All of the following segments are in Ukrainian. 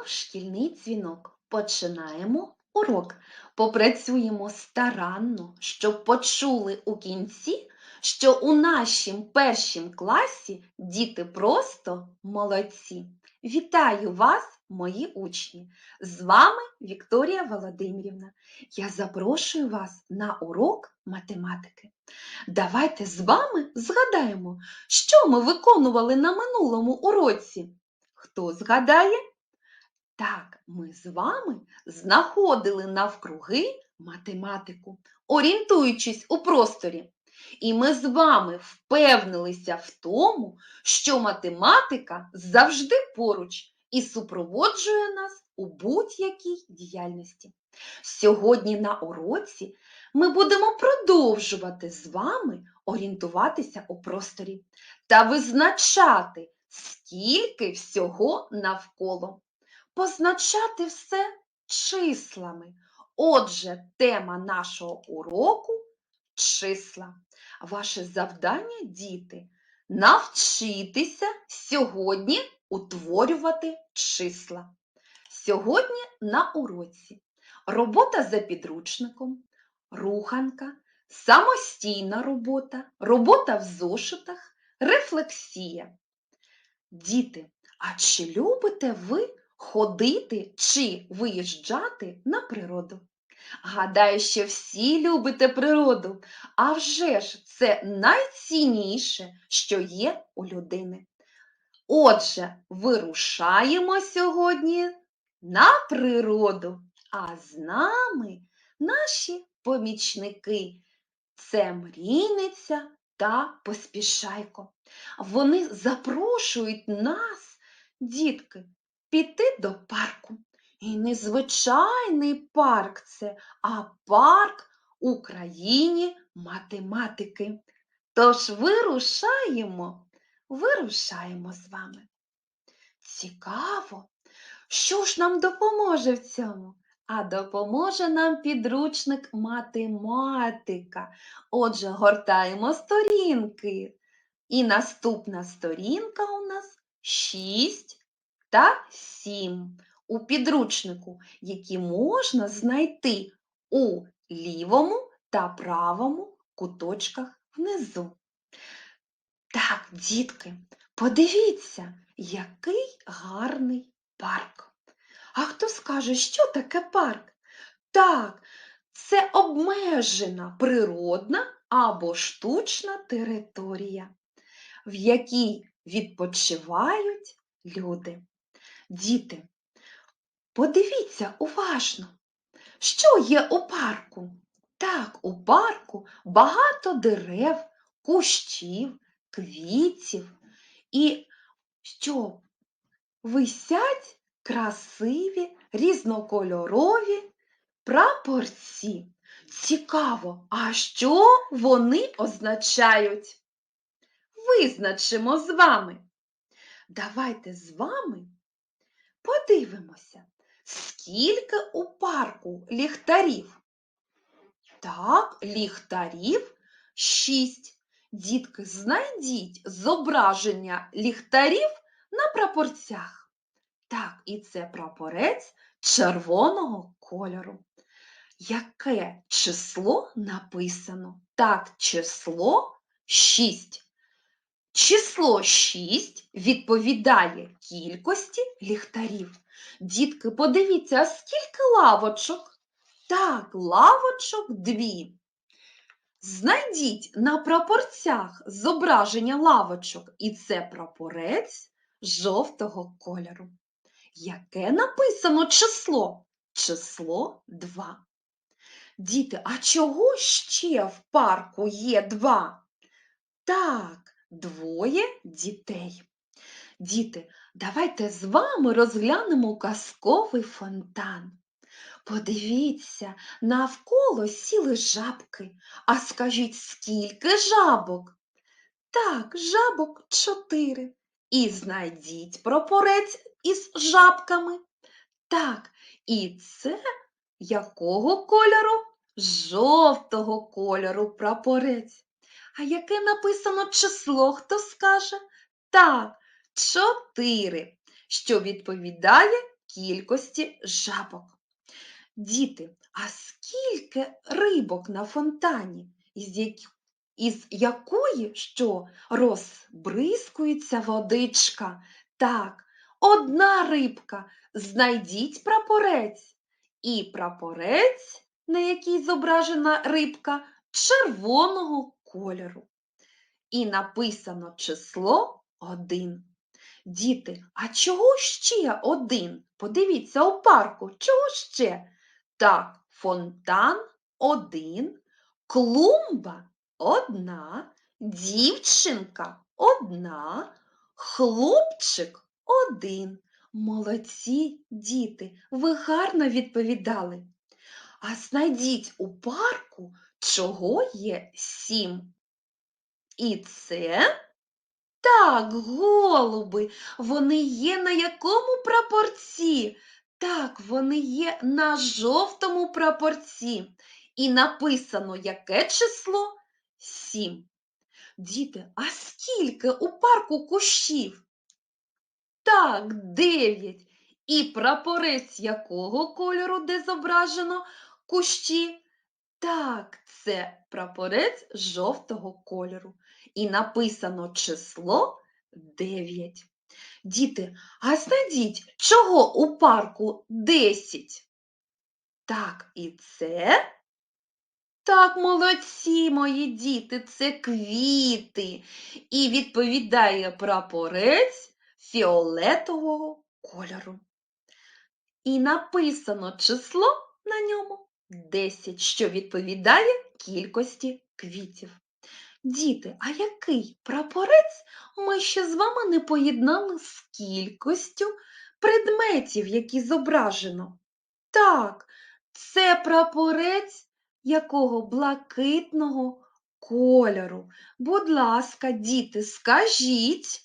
Пролунав шкільний дзвінок. Починаємо урок. Попрацюємо старанно, щоб почули у кінці, що у нашім першім класі діти просто молодці. Вітаю вас, мої учні! З вами Вікторія Володимирівна. Я запрошую вас на урок математики. Давайте з вами згадаємо, що ми виконували на минулому уроці. Хто згадає? Так, ми з вами знаходили навкруги математику, орієнтуючись у просторі. І ми з вами впевнилися в тому, що математика завжди поруч і супроводжує нас у будь-якій діяльності. Сьогодні на уроці ми будемо продовжувати з вами орієнтуватися у просторі та визначати, скільки всього навколо. Позначати все числами. Отже, тема нашого уроку числа. Ваше завдання, діти, навчитися сьогодні утворювати числа. Сьогодні на уроці робота за підручником, руханка, самостійна робота, робота в зошитах, рефлексія. Діти, а чи любите ви ходити чи виїжджати на природу? Гадаю, що всі любите природу, а вже ж це найцінніше, що є у людини. Отже, вирушаємо сьогодні на природу, а з нами наші помічники. Це мрійниця та поспішайко. Вони запрошують нас, дітки, піти до парку. І не звичайний парк це, а парк у країні математики. Тож вирушаємо, вирушаємо з вами. Цікаво, що ж нам допоможе в цьому? А допоможе нам підручник математика. Отже, гортаємо сторінки. І наступна сторінка у нас 6 та 7 у підручнику, які можна знайти у лівому та правому куточках внизу. Так, дітки, подивіться, який гарний парк. А хто скаже, що таке парк? Так, це обмежена природна або штучна територія, в якій відпочивають люди. Діти, подивіться уважно, що є у парку. Так, у парку багато дерев, кущів, квітів і що висять красиві різнокольорові прапорці. Цікаво, а що вони означають? Визначимо з вами. Давайте з вами подивимося, скільки у парку ліхтарів. Так, ліхтарів шість. Дітки, знайдіть зображення ліхтарів на прапорцях. Так, і це прапорець червоного кольору. Яке число написано? Так, число 6. Число 6 відповідає кількості ліхтарів. Дітки, подивіться, а скільки лавочок? Так, лавочок дві. Знайдіть на прапорцях зображення лавочок, і це прапорець жовтого кольору. Яке написано число? Число 2. Діти, а чого ще в парку є два? Так, двоє дітей. Діти, давайте з вами розглянемо казковий фонтан. Подивіться, навколо сіли жабки. А скажіть, скільки жабок? Так, жабок чотири. І знайдіть прапорець із жабками. Так, і це якого кольору? Жовтого кольору прапорець. А яке написано число, хто скаже? Так, чотири. що відповідає кількості жабок. Діти, а скільки рибок на фонтані, із, які- із якої що розбризкується водичка? Так, одна рибка. Знайдіть прапорець. І прапорець, на якій зображена рибка, червоного кольору. І написано число 1. Діти, а чого ще один? Подивіться у парку, чого ще? Так, фонтан один, клумба одна, дівчинка одна, хлопчик один. Молодці, діти, ви гарно відповідали. А знайдіть у парку, чого є сім. І це так, голуби. Вони є на якому прапорці? Так, вони є на жовтому прапорці. І написано яке число? Сім. Діти, а скільки у парку кущів? Так, дев'ять. І прапорець якого кольору, де зображено кущі? Так, це прапорець жовтого кольору. І написано число 9. Діти, а знайдіть, чого у парку 10? Так, і це? Так, молодці, мої діти, це квіти. І відповідає прапорець фіолетового кольору. І написано число на ньому 10, що відповідає кількості квітів. Діти, а який прапорець ми ще з вами не поєднали з кількістю предметів, які зображено? Так, це прапорець якого блакитного кольору. Будь ласка, діти, скажіть,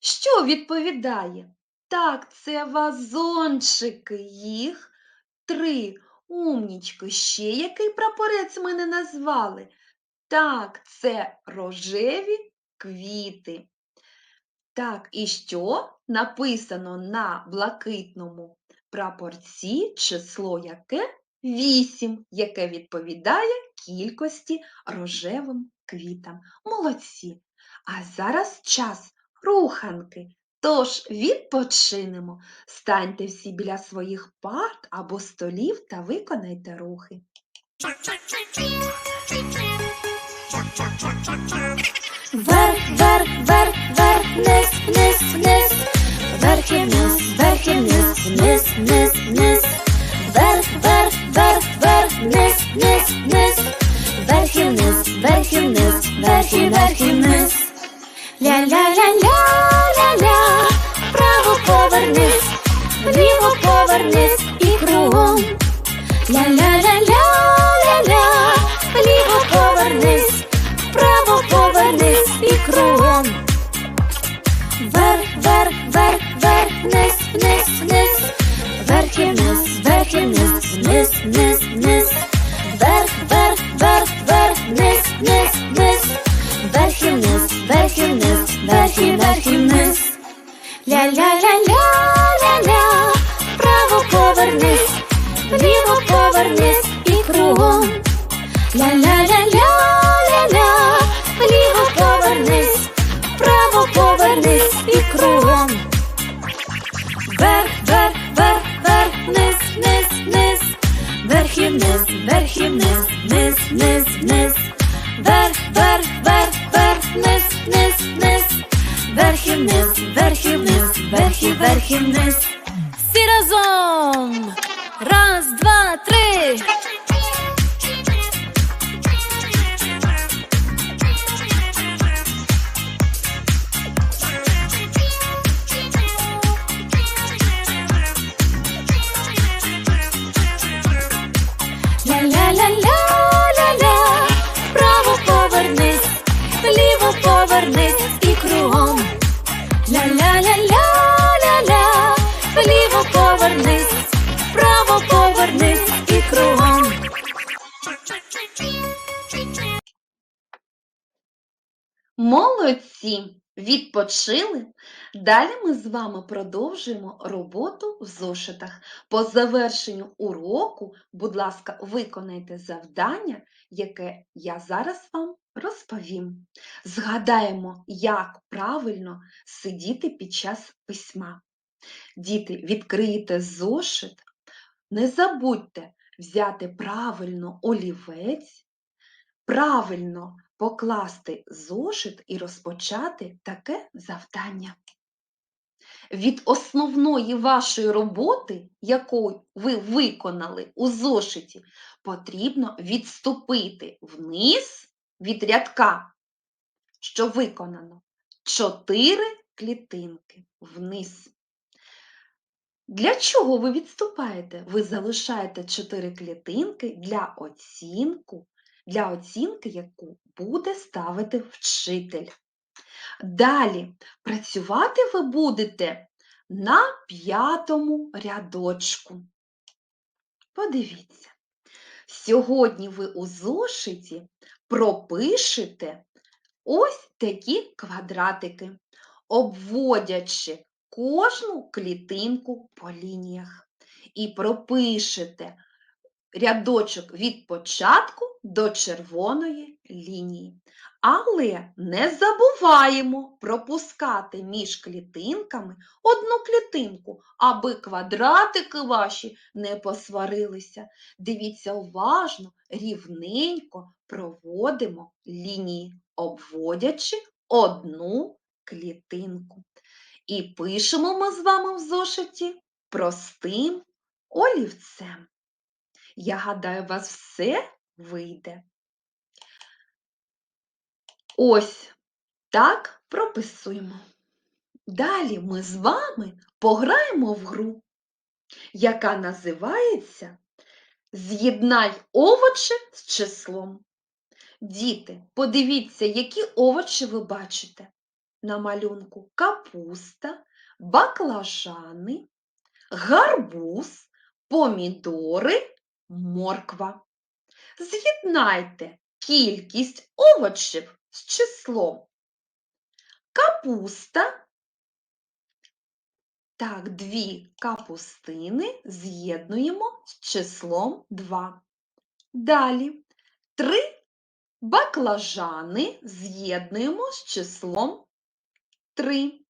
що відповідає? Так, це вазончики, їх три. Умнічки, ще який прапорець ми не назвали? Так, це рожеві квіти. Так, і що написано на блакитному прапорці число яке? 8, яке відповідає кількості рожевим квітам. Молодці. А зараз час руханки. Тож відпочинемо. Станьте всі біля своїх парт або столів та виконайте рухи. Вверх, вверх, вверх, вверх, вниз, вниз, вниз. Вверх і вниз, вверх і вниз, вниз, вниз, вниз. Вверх, вверх, вверх, вверх, вниз, вниз, вниз. Вверх і вниз, вверх і вниз, вверх і вниз. Ля-ля-ля-ля-ля-ля. Вліво і кругом. Ля-ля-ля-ля-ля-ля. Повернись, вліво повернись і кругом. Ля-ля-ля-ля-ля-ля, вліво повернись, вправо повернись і кругом. Вверх, вверх, вверх, вверх, вниз, вниз, вниз. Вверх і вниз, вверх і вниз, вниз, вниз, вниз. Вверх, вверх, вверх, вверх, вниз, вниз, вниз. Вверх і вниз, вверх і вниз, вверх і вверх і вниз. Всі разом! Раз, два, три! Молодці! Відпочили? Далі ми з вами продовжуємо роботу в зошитах. По завершенню уроку, будь ласка, виконайте завдання, яке я зараз вам розповім. Згадаємо, як правильно сидіти під час письма. Діти, відкриєте зошит, не забудьте взяти правильно олівець, правильно покласти зошит і розпочати таке завдання. Від основної вашої роботи, яку ви виконали у зошиті, потрібно відступити вниз від рядка, що виконано, 4 клітинки вниз. Для чого ви відступаєте? Ви залишаєте 4 клітинки для оцінку, для оцінки, яку буде ставити вчитель. Далі працювати ви будете на п'ятому рядочку. Подивіться, сьогодні ви у зошиті пропишете ось такі квадратики, обводячи кожну клітинку по лініях. І пропишете рядочок від початку до червоної лінії. Але не забуваємо пропускати між клітинками одну клітинку, аби квадратики ваші не посварилися. Дивіться уважно, рівненько проводимо лінії, обводячи одну клітинку. І пишемо ми з вами в зошиті простим олівцем. Я гадаю, у вас все вийде. Ось так прописуємо. Далі ми з вами пограємо в гру, яка називається З'єднай овочі з числом. Діти, подивіться, які овочі ви бачите на малюнку: капуста, баклажани, гарбуз, помідори, морква. З'єднайте кількість овочів з числом. Капуста. Так, дві капустини з'єднуємо з числом 2. Далі три баклажани з'єднуємо з числом 3.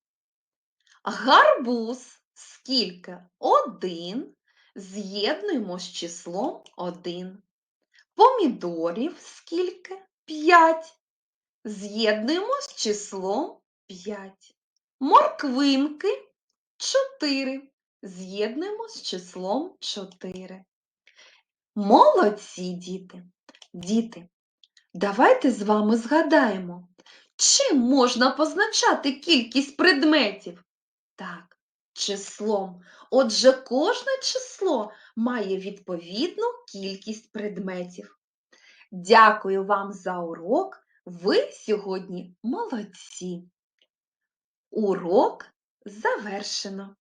Гарбуз скільки? 1 з'єднуємо з числом 1. Помідорів скільки? 5. З'єднуємо з числом 5. Морквинки 4. З'єднуємо з числом 4. Молодці, діти! Діти, давайте з вами згадаємо, чим можна позначати кількість предметів? Так, числом. Отже, кожне число має відповідну кількість предметів. Дякую вам за урок. Ви сьогодні молодці. Урок завершено.